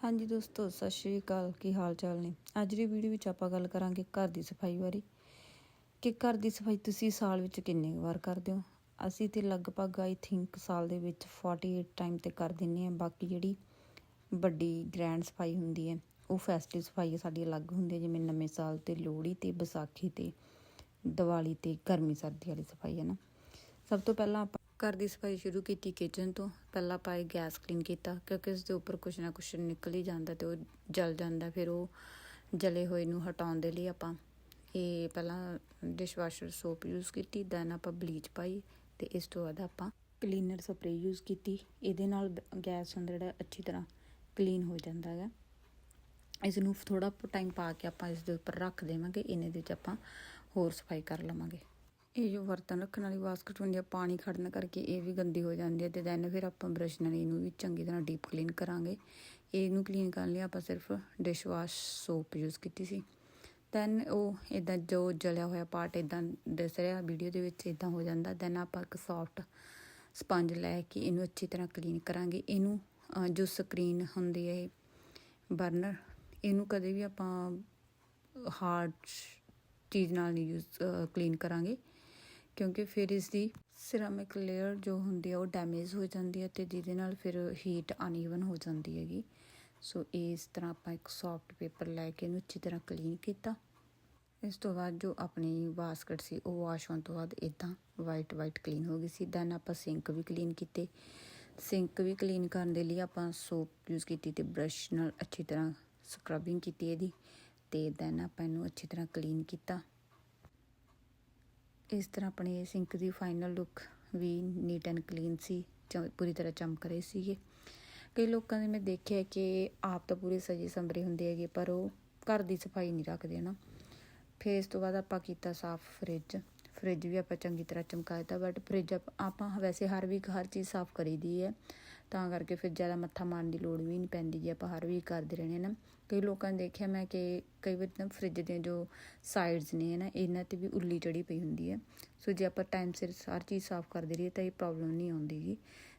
ਹਾਂਜੀ ਦੋਸਤੋ, ਸਤਿ ਸ਼੍ਰੀ ਅਕਾਲ। ਕੀ ਹਾਲ ਚਾਲ ਨੇ? ਅੱਜ ਦੀ ਵੀਡੀਓ ਵਿੱਚ ਆਪਾਂ ਗੱਲ ਕਰਾਂਗੇ ਘਰ ਦੀ ਸਫ਼ਾਈ ਬਾਰੇ। ਕਿ ਘਰ ਦੀ ਸਫ਼ਾਈ ਤੁਸੀਂ ਸਾਲ ਵਿੱਚ ਕਿੰਨੇ ਕੁ ਵਾਰ ਕਰਦੇ ਹੋ? ਅਸੀਂ ਤੇ ਲਗਭਗ ਆਈ ਥਿੰਕ ਸਾਲ ਦੇ ਵਿੱਚ 48 ਟਾਈਮ ਤੇ ਕਰ ਦਿੰਨੇ ਆ ਬਾਕੀ ਜਿਹੜੀ ਵੱਡੀ ਗ੍ਰੈਂਡ ਸਫ਼ਾਈ ਹੁੰਦੀ ਹੈ, ਉਹ ਫੈਸਟਿਵ ਸਫ਼ਾਈ ਸਾਡੀ ਅਲੱਗ ਹੁੰਦੀ ਹੈ। ਜਿਵੇਂ ਨਵੇਂ ਸਾਲ ਤੇ ਲੋਹੜੀ ਤੇ, ਵਿਸਾਖੀ ਤੇ, ਦੀਵਾਲੀ ਤੇ, ਗਰਮੀ ਸਰਦੀ ਵਾਲੀ ਸਫ਼ਾਈ ਹੈ ਨਾ। ਸਭ ਤੋਂ ਪਹਿਲਾਂ ਆਪਾਂ ਘਰ ਦੀ ਸਫ਼ਾਈ ਸ਼ੁਰੂ ਕੀਤੀ ਕਿਚਨ ਤੋਂ। ਪਹਿਲਾਂ ਆਪਾਂ ਇਹ ਗੈਸ ਕਲੀਨ ਕੀਤਾ, ਕਿਉਂਕਿ ਇਸ ਦੇ ਉੱਪਰ ਕੁਛ ਨਾ ਕੁਛ ਨਿਕਲ ਹੀ ਜਾਂਦਾ ਤੇ ਉਹ ਜਲ ਜਾਂਦਾ, ਫਿਰ ਉਹ ਜਲੇ ਹੋਏ ਨੂੰ ਹਟਾਉਣ ਦੇ ਲਈ ਆਪਾਂ ਇਹ ਪਹਿਲਾਂ ਡਿਸ਼ਵਾਸ਼ਰ ਸੋਪ ਯੂਜ਼ ਕੀਤੀ ਦੈਨ ਆਪਾਂ ਬਲੀਚ ਪਾਈ ਤੇ ਇਸ ਤੋਂ ਬਾਅਦ ਆਪਾਂ ਕਲੀਨਰ ਸਪਰੇ ਯੂਜ਼ ਕੀਤੀ। ਇਹਦੇ ਨਾਲ ਗੈਸ ਹੁੰਦਾ ਜਿਹੜਾ ਅੱਛੀ ਤਰ੍ਹਾਂ ਕਲੀਨ ਹੋ ਜਾਂਦਾ ਹੈਗਾ। ਇਸ ਨੂੰ ਥੋੜਾ ਟਾਈਮ ਪਾ ਕੇ ਆਪਾਂ ਇਸ ਦੇ ਉੱਪਰ ਰੱਖ ਦੇਵਾਂਗੇ, ਇਹਨੇ ਦੇ ਵਿੱਚ ਆਪਾਂ ਹੋਰ ਸਫ਼ਾਈ ਕਰ ਲਵਾਂਗੇ। ਇਹ ਜੋ ਬਰਤਨ ਰੱਖਣ ਵਾਲੀ ਬਾਸਕਟ ਹੁੰਦੀ ਆ, ਪਾਣੀ ਖੜਨ ਕਰਕੇ ਇਹ ਵੀ ਗੰਦੀ ਹੋ ਜਾਂਦੀ ਹੈ ਤੇ ਦੈਨ ਫਿਰ ਆਪਾਂ ਬ੍ਰਸ਼ ਨਾਲ ਇਹਨੂੰ ਵੀ ਚੰਗੀ ਤਰ੍ਹਾਂ ਡੀਪ ਕਲੀਨ ਕਰਾਂਗੇ। ਇਹਨੂੰ ਕਲੀਨ ਕਰਨ ਲਈ ਆਪਾਂ ਸਿਰਫ ਡਿਸ਼ ਵਾਸ਼ ਸੋਪ ਯੂਜ਼ ਕੀਤੀ ਸੀ। ਦੈਨ ਉਹ ਇਦਾਂ ਜੋ ਜਲਿਆ ਹੋਇਆ ਪਾਰਟ ਇਦਾਂ ਦਿਸ ਰਿਹਾ ਵੀਡੀਓ ਦੇ ਵਿੱਚ ਇਦਾਂ ਹੋ ਜਾਂਦਾ। ਦੈਨ ਆਪਾਂ ਇੱਕ ਸੌਫਟ ਸਪੰਜ ਲੈ ਕੇ ਇਹਨੂੰ ਅੱਛੀ ਤਰ੍ਹਾਂ ਕਲੀਨ ਕਰਾਂਗੇ। ਇਹਨੂੰ ਜੋ ਸਕਰੀਨ ਹੁੰਦੀ ਹੈ ਬਰਨਰ ਇਹਨੂੰ ਕਦੇ ਵੀ ਆਪਾਂ ਹਾਰਡ ਚੀਜ਼ ਨਾਲ ਨਹੀਂ ਯੂਜ਼ ਕਲੀਨ ਕਰਾਂਗੇ। ਕਿਉਂਕਿ ਫਿਰ ਇਸ ਦੀ ਸਿਰਾਮਿਕ ਲੇਅਰ ਜੋ ਹੁੰਦੀ ਹੈ ਉਹ ਡੈਮੇਜ ਹੋ ਜਾਂਦੀ ਹੈ ਤੇ ਜਿਹਦੇ ਨਾਲ ਫਿਰ ਹੀਟ ਅਨਈਵਨ ਹੋ ਜਾਂਦੀ ਹੈਗੀ। ਸੋ ਇਸ ਤਰ੍ਹਾਂ ਆਪਾਂ ਇੱਕ ਸੌਫਟ ਪੇਪਰ ਲੈ ਕੇ ਇਹਨੂੰ ਅੱਛੀ ਤਰ੍ਹਾਂ ਕਲੀਨ ਕੀਤਾ। ਇਸ ਤੋਂ ਬਾਅਦ ਜੋ ਆਪਣੀ ਬਾਸਕਟ ਸੀ ਉਹ ਵਾਸ਼ ਹੋਣ ਤੋਂ ਬਾਅਦ ਇਦਾਂ ਵਾਈਟ ਵਾਈਟ ਕਲੀਨ ਹੋ ਗਈ ਸੀ। ਦੈਨ ਆਪਾਂ ਸਿੰਕ ਵੀ ਕਲੀਨ ਕੀਤੇ। ਸਿੰਕ ਵੀ ਕਲੀਨ ਕਰਨ ਦੇ ਲਈ ਆਪਾਂ ਸੋਪ ਯੂਜ਼ ਕੀਤੀ ਤੇ ਬ੍ਰਸ਼ ਨਾਲ ਅੱਛੀ ਤਰ੍ਹਾਂ ਸਕਰਬਿੰਗ ਕੀਤੀ ਇਹਦੀ। ਤੇ ਦੈਨ ਆਪਾਂ ਇਹਨੂੰ ਅੱਛੀ ਤਰ੍ਹਾਂ ਕਲੀਨ ਕੀਤਾ। ਇਸ ਤਰ੍ਹਾਂ ਆਪਣੇ ਸਿੰਕ ਦੀ ਫਾਈਨਲ ਲੁੱਕ ਵੀ ਨੀਟ ਐਂਡ ਕਲੀਨ ਸੀ ਚ- ਪੂਰੀ ਤਰ੍ਹਾਂ ਚਮਕ ਰਹੇ ਸੀਗੇ। ਕਈ ਲੋਕਾਂ ਨੇ ਮੈਂ ਦੇਖਿਆ ਕਿ ਆਪ ਤਾਂ ਪੂਰੇ ਸਜੇ ਸੰਭਰੇ ਹੁੰਦੇ ਹੈਗੇ, ਪਰ ਉਹ ਘਰ ਦੀ ਸਫ਼ਾਈ ਨਹੀਂ ਰੱਖਦੇ ਨਾ ਫਿਰ ਇਸ ਤੋਂ ਬਾਅਦ ਆਪਾਂ ਕੀਤਾ ਸਾਫ਼ ਫ੍ਰਿਜ ਫ੍ਰਿਜ ਵੀ ਆਪਾਂ ਚੰਗੀ ਤਰ੍ਹਾਂ ਚਮਕਾ ਦਿੱਤਾ ਬਟ ਫ੍ਰਿਜ ਆਪਾਂ ਵੈਸੇ ਹਰ ਵੀਕ ਹਰ ਚੀਜ਼ ਸਾਫ਼ ਕਰੀਦੀ ਹੈ। ਤਾਂ ਕਰਕੇ ਫਿਰ ਜ਼ਿਆਦਾ ਮੱਥਾ ਮਾਰਨ ਦੀ ਲੋੜ ਵੀ ਨਹੀਂ ਪੈਂਦੀ ਜੇ, ਆਪਾਂ ਹਰ ਵੀਕ ਕਰਦੇ ਰਹਿੰਦੇ ਨਾ। ਕਈ ਲੋਕਾਂ ਨੇ ਦੇਖਿਆ ਮੈਂ ਕਿ ਕਈ ਵਾਰ ਨਾ ਫ੍ਰਿਜ ਦੇ ਜੋ ਸਾਈਡਸ ਨੇ ਨਾ, ਇਹਨਾਂ ਤੇ ਵੀ ਉੱਲੀ ਚੜੀ ਪਈ ਹੁੰਦੀ ਹੈ। ਸੋ ਜੇ ਆਪਾਂ ਟਾਈਮ ਸਿਰ ਸਾਰੀ ਚੀਜ਼ ਸਾਫ਼ ਕਰਦੇ ਰਹੀਏ ਤਾਂ ਇਹ ਪ੍ਰੋਬਲਮ ਨਹੀਂ ਆਉਂਦੀਗੀ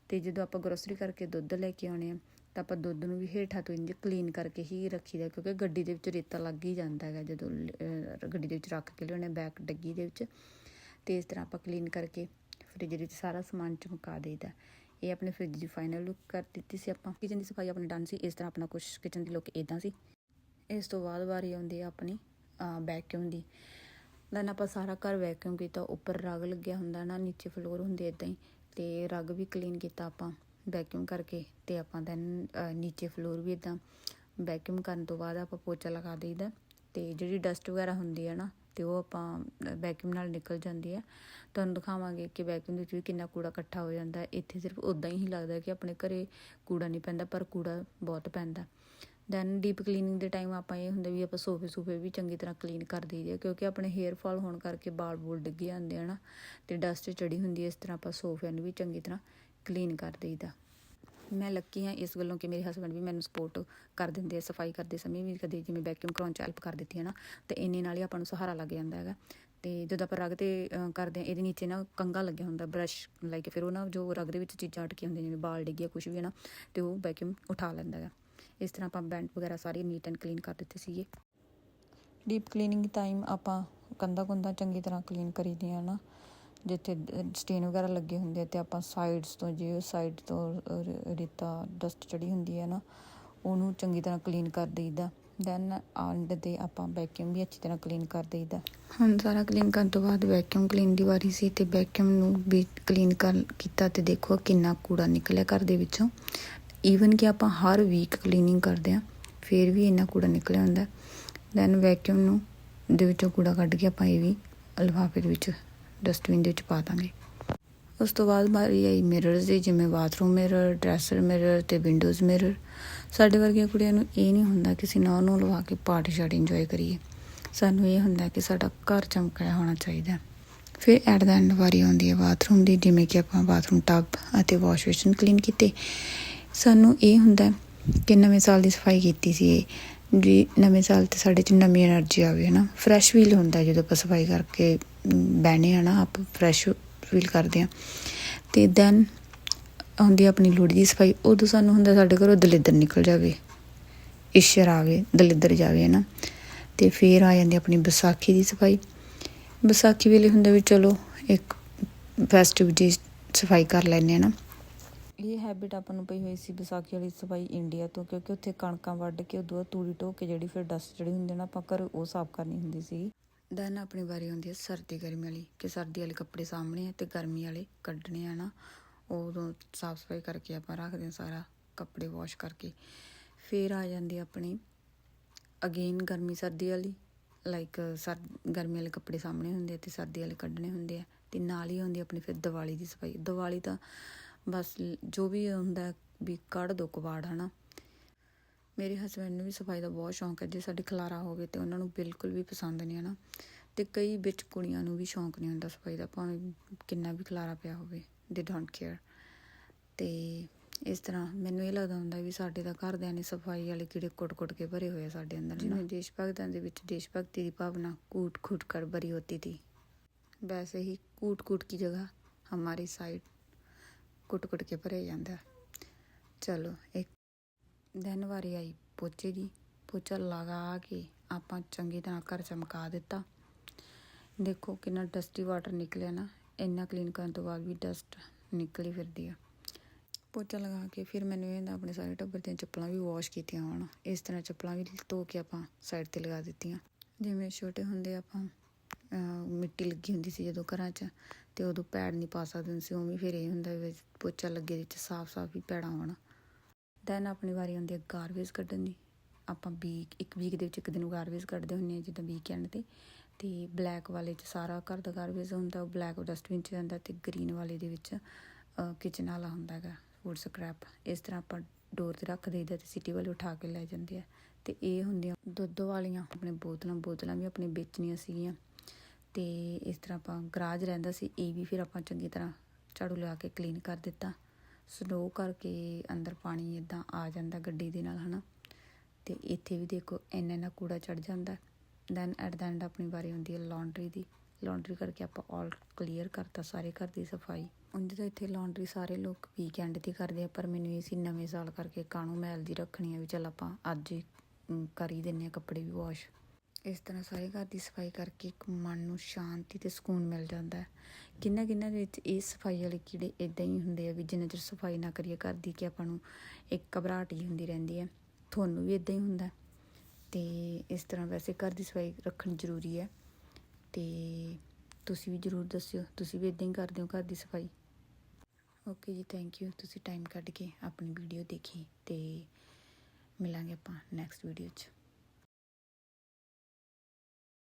ਤੇ ਜਦੋਂ ਆਪਾਂ ਗਰੋਸਰੀ ਕਰਕੇ ਦੁੱਧ ਲੈ ਕੇ ਆਉਣੇ ਆ ਤਾਂ ਆਪਾਂ ਦੁੱਧ ਨੂੰ ਵੀ ਹੇਠਾਂ ਤੋਂ ਇੰਜ ਕਲੀਨ ਕਰਕੇ ਹੀ ਰੱਖੀਦਾ, ਕਿਉਂਕਿ ਗੱਡੀ ਦੇ ਵਿੱਚ ਰੇਤਾ ਲੱਗ ਹੀ ਜਾਂਦਾ ਹੈਗਾ ਜਦੋਂ ਗੱਡੀ ਦੇ ਵਿੱਚ ਰੱਖ ਕੇ ਲਿਆਉਣੇ ਬੈਕ ਡੱਗੀ ਦੇ ਵਿੱਚ। ਤੇ ਇਸ ਤਰ੍ਹਾਂ ਆਪਾਂ ਕਲੀਨ ਕਰਕੇ ਫ੍ਰਿਜ ਵਿੱਚ ਸਾਰਾ ਸਮਾਨ ਚਮਕਾ ਦੇਈਦਾ। ਇਹ ਆਪਣੇ ਫ੍ਰਿਜ ਦੀ ਫਾਈਨਲ ਲੁੱਕ ਕਰ ਦਿੱਤੀ ਸੀ ਆਪਾਂ। ਕਿਚਨ ਦੀ ਸਫ਼ਾਈ ਆਪਣੀ ਡਨ ਸੀ, ਇਸ ਤਰ੍ਹਾਂ ਆਪਣਾ ਕੁਝ ਕਿਚਨ ਦੀ ਲੁੱਕ ਇਦਾਂ ਸੀ। ਇਸ ਤੋਂ ਬਾਅਦ ਵਾਰੀ ਆਉਂਦੀ ਆ ਆਪਣੀ ਵੈਕਿਊਮ ਦੀ। ਦੈਨ ਆਪਾਂ ਸਾਰਾ ਘਰ ਵੈਕਿਊਮ ਕੀਤਾ, ਉੱਪਰ ਰਗ ਲੱਗਿਆ ਹੁੰਦਾ ਨਾ, ਨੀਚੇ ਫਲੋਰ ਹੁੰਦੇ ਇਦਾਂ ਹੀ। ਤੇ ਰਗ ਵੀ ਕਲੀਨ ਕੀਤਾ ਆਪਾਂ ਵੈਕਿਊਮ ਕਰਕੇ। ਤੇ ਆਪਾਂ ਦੈਨ ਨੀਚੇ ਫਲੋਰ ਵੀ ਇਦਾਂ ਵੈਕਿਊਮ ਕਰਨ ਤੋਂ ਬਾਅਦ ਆਪਾਂ ਪੋਚਾ ਲਗਾ ਦੇਈਦਾ। ਤੇ ਜਿਹੜੀ ਡਸਟ ਵਗੈਰਾ ਹੁੰਦੀ ਹੈ ਨਾ ਤੇ ਉਹ ਆਪਾਂ ਵੈਕਿਊਮ ਨਾਲ ਨਿਕਲ ਜਾਂਦੀ ਹੈ। ਤੁਹਾਨੂੰ ਦਿਖਾਵਾਂਗੇ ਕਿ ਵੈਕਿਊਮ ਦੇ ਵਿੱਚ ਵੀ ਕਿੰਨਾ ਕੂੜਾ ਇਕੱਠਾ ਹੋ ਜਾਂਦਾ ਇੱਥੇ ਸਿਰਫ ਉਦਾਂ ਹੀ ਲੱਗਦਾ ਕਿ ਆਪਣੇ ਘਰੇ ਕੂੜਾ ਨਹੀਂ ਪੈਂਦਾ, ਪਰ ਕੂੜਾ ਬਹੁਤ ਪੈਂਦਾ। ਦੈਨ ਡੀਪ ਕਲੀਨਿੰਗ ਦੇ ਟਾਈਮ ਆਪਾਂ ਇਹ ਹੁੰਦਾ ਵੀ ਆਪਾਂ ਸੋਫੇ ਸੂਫੇ ਵੀ ਚੰਗੀ ਤਰ੍ਹਾਂ ਕਲੀਨ ਕਰ ਦਈਦੇ ਆ ਕਿਉਂਕਿ ਆਪਣੇ ਹੇਅਰ ਫਾਲ ਹੋਣ ਕਰਕੇ ਵਾਲ ਬੂਲ ਡਿੱਗ ਜਾਂਦੇ ਆ ਨਾ, ਤੇ ਡਸਟ ਚੜੀ ਹੁੰਦੀ ਹੈ, ਇਸ ਤਰ੍ਹਾਂ ਆਪਾਂ ਸੋਫਿਆਂ ਨੂੰ ਵੀ ਚੰਗੀ ਤਰ੍ਹਾਂ ਕਲੀਨ ਕਰ ਦਈਦਾ। ਮੈਂ ਲੱਕੀ ਹਾਂ ਇਸ ਗੱਲੋਂ ਕਿ ਮੇਰੇ ਹਸਬੰਡ ਵੀ ਮੈਨੂੰ ਸਪੋਰਟ ਕਰ ਦਿੰਦੇ ਆ, ਸਫ਼ਾਈ ਕਰਦੇ ਸਮੇਂ ਵੀ ਕਦੇ ਜਿਵੇਂ ਵੈਕਿਊਮ ਕਰਾਉਣ ਚ ਹੈਲਪ ਕਰ ਦਿੱਤੀ ਹੈ ਨਾ, ਤੇ ਇੰਨੇ ਨਾਲ ਹੀ ਆਪਾਂ ਨੂੰ ਸਹਾਰਾ ਲੱਗ ਜਾਂਦਾ ਹੈਗਾ। ਤੇ ਜਦੋਂ ਆਪਾਂ ਰਗ ਤੇ ਕਰਦੇ ਆ ਇਹਦੇ ਨੀਚੇ ਨਾ ਕੰਗਾ ਲੱਗਿਆ ਹੁੰਦਾ ਬ੍ਰਸ਼ ਲਾਈਕ ਫਿਰ ਉਹ ਨਾ ਜੋ ਰਗ ਦੇ ਵਿੱਚ ਚੀਜ਼ਾਂ ਅਟਕੀਆਂ ਹੁੰਦੀਆਂ, ਜਿਵੇਂ ਬਾਲ ਡਿੱਗੇ ਕੁਝ ਵੀ ਹੈ ਨਾ, ਤੇ ਉਹ ਵੈਕਿਊਮ ਉਠਾ ਲੈਂਦਾ ਹੈਗਾ। ਇਸ ਤਰ੍ਹਾਂ ਆਪਾਂ ਬੈਂਡ ਵਗੈਰਾ ਸਾਰੇ ਨੀਟ ਐਂਡ ਕਲੀਨ ਕਰ ਦਿੱਤੇ ਸੀਗੇ। ਡੀਪ ਕਲੀਨਿੰਗ ਟਾਈਮ ਆਪਾਂ ਕੰਦਾ ਕੁੰਦਾ ਚੰਗੀ ਤਰ੍ਹਾਂ ਕਲੀਨ ਕਰੀਦੀਆਂ ਨਾ ਜਿੱਥੇ ਸਟੇਨ ਵਗੈਰਾ ਲੱਗੇ ਹੁੰਦੇ ਆ ਤੇ ਆਪਾਂ ਸਾਈਡਸ ਤੋਂ ਜੇ ਸਾਈਡ ਤੋਂ ਰੇਤਾ ਡਸਟ ਚੜੀ ਹੁੰਦੀ ਹੈ ਨਾ, ਉਹਨੂੰ ਚੰਗੀ ਤਰ੍ਹਾਂ ਕਲੀਨ ਕਰ ਦੇਈਦਾ। ਦੈਨ ਐਂਡ ਤੇ ਆਪਾਂ ਵੈਕਿਊਮ ਵੀ ਅੱਛੀ ਤਰ੍ਹਾਂ ਕਲੀਨ ਕਰ ਦੇਈਦਾ। ਹੁਣ ਸਾਰਾ ਕਲੀਨ ਕਰਨ ਤੋਂ ਬਾਅਦ ਵੈਕਿਊਮ ਕਲੀਨ ਦੀ ਵਾਰੀ ਸੀ ਤੇ ਵੈਕਿਊਮ ਨੂੰ ਵੀ ਕਲੀਨ ਕਰ, ਕੀਤਾ ਤੇ ਦੇਖੋ ਕਿੰਨਾ ਕੂੜਾ ਨਿਕਲਿਆ ਘਰ ਦੇ ਵਿੱਚੋਂ। ਈਵਨ ਕਿ ਆਪਾਂ ਹਰ ਵੀਕ ਕਲੀਨਿੰਗ ਕਰਦੇ ਆ ਫਿਰ ਵੀ ਇੰਨਾ ਕੂੜਾ ਨਿਕਲਿਆ ਹੁੰਦਾ। ਦੈਨ ਵੈਕਿਊਮ ਨੂੰ ਦੇ ਵਿੱਚੋਂ ਕੂੜਾ ਕੱਢ ਕੇ ਆਪਾਂ ਇਹ ਵੀ ਲਿਫਾਫੇ ਦੇ ਵਿੱਚ ਡਸਟਬਿਨ ਦੇ ਵਿੱਚ ਪਾ ਦਾਂਗੇ। ਉਸ ਤੋਂ ਬਾਅਦ ਮਾਰੀ ਆਈ ਮਿਰਰਸ ਦੀ ਜਿਵੇਂ ਬਾਥਰੂਮ ਮਿਰਰ ਡਰੈਸਰ ਮਿਰਰ ਤੇ ਵਿੰਡੋਜ਼ ਮਿਰਰ ਸਾਡੇ ਵਰਗੀਆਂ ਕੁੜੀਆਂ ਨੂੰ ਇਹ ਨਹੀਂ ਹੁੰਦਾ ਕਿ ਅਸੀਂ ਨੌ ਨੂੰ ਲਵਾ ਕੇ ਪਾਰਟੀ ਸ਼ਾਟ ਇੰਜੋਏ ਕਰੀਏ। ਸਾਨੂੰ ਇਹ ਹੁੰਦਾ ਕਿ ਸਾਡਾ ਘਰ ਚਮਕਿਆ ਹੋਣਾ ਚਾਹੀਦਾ। ਫਿਰ ਐਟ ਦਾ ਐਂਡ ਵਾਰੀ ਆਉਂਦੀ ਹੈ ਬਾਥਰੂਮ ਦੀ, ਜਿਵੇਂ ਕਿ ਆਪਾਂ ਬਾਥਰੂਮ ਟੱਬ ਅਤੇ ਵਾਸ਼ ਬੇਸਿਨ ਕਲੀਨ ਕੀਤੇ। ਸਾਨੂੰ ਇਹ ਹੁੰਦਾ ਕਿ ਨਵੇਂ ਸਾਲ ਦੀ ਸਫ਼ਾਈ ਕੀਤੀ ਸੀ ਜੀ ਨਵੇਂ ਸਾਲ ਤੇ ਸਾਡੇ 'ਚ ਨਵੀਂ એનર્ਜੀ ਆਵੇ ਹੈ ਨਾ ਫਰੈਸ਼ ਫੀਲ ਹੁੰਦਾ ਜਦੋਂ ਆਪਾਂ ਸਫ਼ਾਈ ਕਰਕੇ ਬਹਿਨੇ ਆ ਨਾ, ਆਪ ਫਰੈਸ਼ ਫੀਲ ਕਰਦੇ ਆ। ਤੇ ਦੈਨ ਆਉਂਦੀ ਆਪਣੀ ਲੋੜੀ ਦੀ ਸਫ਼ਾਈ, ਉਦੋਂ ਸਾਨੂੰ ਹੁੰਦਾ ਸਾਡੇ ਘਰੋਂ ਦਲਿੱਦਰ ਨਿਕਲ ਜਾਵੇ ਇਸ਼ਰ ਆਵੇ, ਦਲਿੱਦਰ ਜਾਵੇ ਨਾ ਤੇ ਫਿਰ ਆ ਜਾਂਦੀ ਆਪਣੀ ਵਿਸਾਖੀ ਦੀ ਸਫ਼ਾਈ। ਵਿਸਾਖੀ ਵੇਲੇ ਹੁੰਦਾ ਵੀ ਚਲੋ ਇੱਕ ਫੈਸਟਿਵ ਦੀ ਸਫ਼ਾਈ ਕਰ ਲੈਂਦੇ ਆ ਨਾ। ਇਹ ਹੈਬਿਟ ਆਪਾਂ ਨੂੰ ਪਈ ਹੋਈ ਸੀ ਵਿਸਾਖੀ ਵਾਲੀ ਸਫ਼ਾਈ ਇੰਡੀਆ ਤੋਂ, ਕਿਉਂਕਿ ਉੱਥੇ ਕਣਕਾਂ ਵੱਢ ਕੇ, ਉਦੋਂ ਤੂੜੀ ਢੋ ਕੇ ਜਿਹੜੀ ਫਿਰ ਡਸਟ ਜਿਹੜੀ ਹੁੰਦੀ ਨਾ ਆਪਾਂ ਘਰ ਉਹ ਸਾਫ਼ ਕਰਨੀ ਹੁੰਦੀ ਸੀ ਦੈਨ ਆਪਣੀ ਵਾਰੀ ਹੁੰਦੀ ਹੈ ਸਰਦੀ ਗਰਮੀ ਵਾਲੀ ਕਿ ਸਰਦੀ ਵਾਲੇ ਕੱਪੜੇ ਸਾਹਮਣੇ ਆ ਤੇ ਗਰਮੀ ਵਾਲੇ ਕੱਢਣੇ ਆ ਨਾ, ਉਦੋਂ ਸਾਫ਼ ਸਫ਼ਾਈ ਕਰਕੇ ਆਪਾਂ ਰੱਖਦੇ ਹਾਂ ਸਾਰਾ ਕੱਪੜੇ ਵਾਸ਼ ਕਰਕੇ। ਫਿਰ ਆ ਜਾਂਦੀ ਆਪਣੀ ਅਗੇਨ ਗਰਮੀ ਸਰਦੀ ਵਾਲੀ ਲਾਈਕ ਸਰ, ਗਰਮੀ ਵਾਲੇ ਕੱਪੜੇ ਸਾਹਮਣੇ ਹੁੰਦੇ ਆ ਤੇ ਸਰਦੀ ਵਾਲੇ ਕੱਢਣੇ ਹੁੰਦੇ ਆ ਤੇ ਨਾਲ ਹੀ ਹੁੰਦੀ ਆਪਣੀ ਫਿਰ ਦੀਵਾਲੀ ਦੀ ਸਫ਼ਾਈ। ਦੀਵਾਲੀ ਤਾਂ ਬਸ ਜੋ ਵੀ ਹੁੰਦਾ ਵੀ ਕੱਢ ਦੋ ਕਬਾੜ, ਹਨਾ? ਮੇਰੇ ਹਸਬੰਡ ਨੂੰ ਵੀ ਸਫ਼ਾਈ ਦਾ ਬਹੁਤ ਸ਼ੌਂਕ ਹੈ ਜੇ ਸਾਡੇ ਖਲਾਰਾ ਹੋਵੇ ਤੇ ਉਹਨਾਂ ਨੂੰ ਬਿਲਕੁਲ ਵੀ ਪਸੰਦ ਨਹੀਂ ਆਣਾ ਤੇ ਕਈ ਵਿੱਚ ਕੁੜੀਆਂ ਨੂੰ ਵੀ ਸ਼ੌਂਕ ਨਹੀਂ ਹੁੰਦਾ ਸਫ਼ਾਈ ਦਾ ਭਾਵੇਂ ਕਿੰਨਾ ਵੀ ਖਲਾਰਾ ਪਿਆ ਹੋਵੇ ਦੇ ਡੋਨਟ ਕੇਅਰ ਤੇ ਇਸ ਤਰ੍ਹਾਂ ਮੈਨੂੰ ਇਹ ਲੱਗਦਾ ਹੁੰਦਾ ਵੀ ਸਾਡੇ ਦਾ ਘਰਦਿਆਂ ਨੇ ਸਫ਼ਾਈ ਵਾਲੇ ਕੀੜੇ ਕੁੱਟ-ਕੁੱਟ ਕੇ ਭਰੇ ਹੋਏ ਆ ਸਾਡੇ ਅੰਦਰ ਜਿਵੇਂ ਦੇਸ਼ ਭਗਤਾਂ ਦੇ ਵਿੱਚ ਦੇਸ਼ ਭਗਤੀ ਦੀ ਭਾਵਨਾ ਕੂਟ-ਕੂਟ ਕਰ ਭਰੀ ਹੁੰਦੀ ਸੀ ਵੈਸੇ ਹੀ ਕੂਟ-ਕੂਟ ਕੀ ਜਗ੍ਹਾ ਹਮਾਰੀ ਸਾਈਡ ਕੁੱਟ-ਕੁੱਟ ਕੇ ਭਰੇ ਜਾਂਦਾ। ਚਲੋ ਇੱਕ ਦਿਨ ਵਾਰੀ ਆਈ ਪੋਚੇ ਦੀ। ਪੋਚਾ ਲਗਾ ਕੇ ਆਪਾਂ ਚੰਗੀ ਤਰ੍ਹਾਂ ਘਰ ਚਮਕਾ ਦਿੱਤਾ। ਦੇਖੋ ਕਿੰਨਾ ਡਸਟੀ ਵਾਟਰ ਨਿਕਲਿਆ ਨਾ। ਇੰਨਾ ਕਲੀਨ ਕਰਨ ਤੋਂ ਬਾਅਦ ਵੀ ਡਸਟ ਨਿਕਲੀ ਫਿਰਦੀ ਆ। ਪੋਚਾ ਲਗਾ ਕੇ ਫਿਰ ਮੈਨੂੰ ਇਹ ਹੁੰਦਾ ਆਪਣੇ ਸਾਰੇ ਟੱਬਰ ਦੀਆਂ ਚੱਪਲਾਂ ਵੀ ਵਾਸ਼ ਕੀਤੀਆਂ ਹੋਣ। ਇਸ ਤਰ੍ਹਾਂ ਚੱਪਲਾਂ ਵੀ ਧੋ ਕੇ ਆਪਾਂ ਸਾਈਡ ਤੇ ਲਗਾ ਦਿੱਤੀਆਂ। ਜਿਵੇਂ ਛੋਟੇ ਹੁੰਦੇ ਆਪਾਂ ਮਿੱਟੀ ਲੱਗੀ ਹੁੰਦੀ ਸੀ ਜਦੋਂ ਘਰਾਂ 'ਚ ਤੇ ਉਦੋਂ ਪੈੜ ਨਹੀਂ ਪਾ ਸਕਦੇ ਸੀ, ਉਵੇਂ ਫਿਰ ਇਹ ਹੁੰਦਾ ਵੀ ਪੋਚਾ ਲੱਗੇ ਵਿੱਚ ਸਾਫ਼-ਸਾਫ਼ ਹੀ ਪੈੜਾਂ ਹੋਣ। ਦੈਨ ਆਪਣੀ ਵਾਰੀ ਆਉਂਦੀ ਹੈ ਗਾਰਬੇਜ ਕੱਢਣ ਦੀ। ਆਪਾਂ ਵੀਕ ਇੱਕ ਵੀਕ ਦੇ ਵਿੱਚ ਇੱਕ ਦਿਨ ਗਾਰਬੇਜ ਕੱਢਦੇ ਹੁੰਦੇ ਹਾਂ, ਜਿੱਦਾਂ ਵੀਕਐਂਡ ਤੇ। ਤੇ ਬਲੈਕ ਵਾਲੇ 'ਚ ਸਾਰਾ ਘਰ ਦਾ ਗਾਰਬੇਜ ਹੁੰਦਾ, ਉਹ ਬਲੈਕ ਡਸਟਬਿਨ 'ਚ ਜਾਂਦਾ ਤੇ ਗ੍ਰੀਨ ਵਾਲੇ ਦੇ ਵਿੱਚ ਕਿਚਨ ਵਾਲਾ ਹੁੰਦਾ ਹੈਗਾ ਫੂਡ ਸਕ੍ਰੈਪ ਇਸ ਤਰ੍ਹਾਂ ਆਪਾਂ ਡੋਰ ਤੇ ਰੱਖ ਦੇਈਦਾ ਤੇ ਸਿਟੀ ਵਾਲੇ ਉਠਾ ਕੇ ਲੈ ਜਾਂਦੇ ਆ। ਤੇ ਇਹ ਹੁੰਦੀਆਂ ਦੁੱਧ ਵਾਲੀਆਂ, ਆਪਣੇ ਬੋਤਲਾਂ ਬੋਤਲਾਂ ਵੀ ਆਪਣੇ ਵੇਚਣੀਆਂ ਸੀਗੀਆਂ। ਤੇ ਇਸ ਤਰ੍ਹਾਂ ਆਪਾਂ ਗਰਾਜ ਰਹਿੰਦਾ ਸੀ, ਇਹ ਵੀ ਫਿਰ ਆਪਾਂ ਚੰਗੀ ਤਰ੍ਹਾਂ ਝਾੜੂ ਲਗਾ ਕੇ ਕਲੀਨ ਕਰ ਦਿੱਤਾ। ਸਨੋ ਕਰਕੇ ਅੰਦਰ ਪਾਣੀ ਇਦਾਂ ਆ ਜਾਂਦਾ ਗੱਡੀ ਦੇ ਨਾਲ, ਹਨਾ? ਤੇ ਇੱਥੇ ਵੀ ਦੇਖੋ, ਇੰਨਾ ਇੰਨਾ ਕੂੜਾ ਚੜ ਜਾਂਦਾ। ਦੈਨ ਐਟ ਦਾ ਐਂਡ ਆਪਣੀ ਵਾਰੀ ਹੁੰਦੀ ਹੈ ਲਾਂਡਰੀ ਦੀ। ਲਾਂਡਰੀ ਕਰਕੇ ਆਪਾਂ ਆਲ ਕਲੀਅਰ ਕਰਤਾ, ਸਾਰੇ ਘਰ ਦੀ ਸਫ਼ਾਈ। ਉਂਝ ਤਾਂ ਇੱਥੇ ਲਾਂਡਰੀ ਸਾਰੇ ਲੋਕ ਵੀਕਐਂਡ ਤੇ ਕਰਦੇ ਆ, ਪਰ ਮੈਨੂੰ ਇਹ ਸੀ ਨਵੇਂ ਸਾਲ ਕਰਕੇ ਕਾਣੂ ਮੈਲ ਦੀ ਰੱਖਣੀ ਆ ਵੀ ਚੱਲ ਆਪਾਂ ਅੱਜ ਹੀ ਕਰ ਹੀ ਦਿੰਨੇ ਆ ਕੱਪੜੇ ਵੀ ਵਾਸ਼ ਇਸ ਤਰ੍ਹਾਂ ਸਾਰੇ ਘਰ ਦੀ ਸਫ਼ਾਈ ਕਰਕੇ ਇੱਕ ਮਨ ਨੂੰ ਸ਼ਾਂਤੀ ਤੇ ਸਕੂਨ ਮਿਲ ਜਾਂਦਾ ਹੈ। ਕਿੰਨਾ ਕਿੰਨਾ ਦੇ ਵਿੱਚ ਇਹ ਸਫ਼ਾਈ ਵਾਲੇ ਕੀੜੇ ਇਦਾਂ ਹੀ ਹੁੰਦੇ ਆ ਵੀ ਜਿੰਨਾ ਚਿਰ ਸਫ਼ਾਈ ਨਾ ਕਰੀਏ ਘਰ ਦੀ ਕਿ ਆਪਾਂ ਨੂੰ ਇੱਕ ਘਬਰਾਹਟ ਹੀ ਹੁੰਦੀ ਰਹਿੰਦੀ ਹੈ। ਤੁਹਾਨੂੰ ਵੀ ਇਦਾਂ ਹੀ ਹੁੰਦਾ ਹੈ। ਤੇ ਇਸ ਤਰ੍ਹਾਂ ਵੈਸੇ ਘਰ ਦੀ ਸਫ਼ਾਈ ਰੱਖਣੀ ਜ਼ਰੂਰੀ ਹੈ। ਤੇ ਤੁਸੀਂ ਵੀ ਜ਼ਰੂਰ ਦੱਸਿਓ, ਤੁਸੀਂ ਵੀ ਇਦਾਂ ਹੀ ਕਰਦੇ ਹੋ ਘਰ ਦੀ ਸਫ਼ਾਈ? ਓਕੇ ਜੀ ਥੈਂਕ ਯੂ ਤੁਸੀਂ ਟਾਈਮ ਕੱਢ ਕੇ ਆਪਣੀ ਵੀਡੀਓ ਦੇਖੀ ਤੇ ਮਿਲਾਂਗੇ ਆਪਾਂ ਨੈਕਸਟ ਵੀਡੀਓ 'ਚ।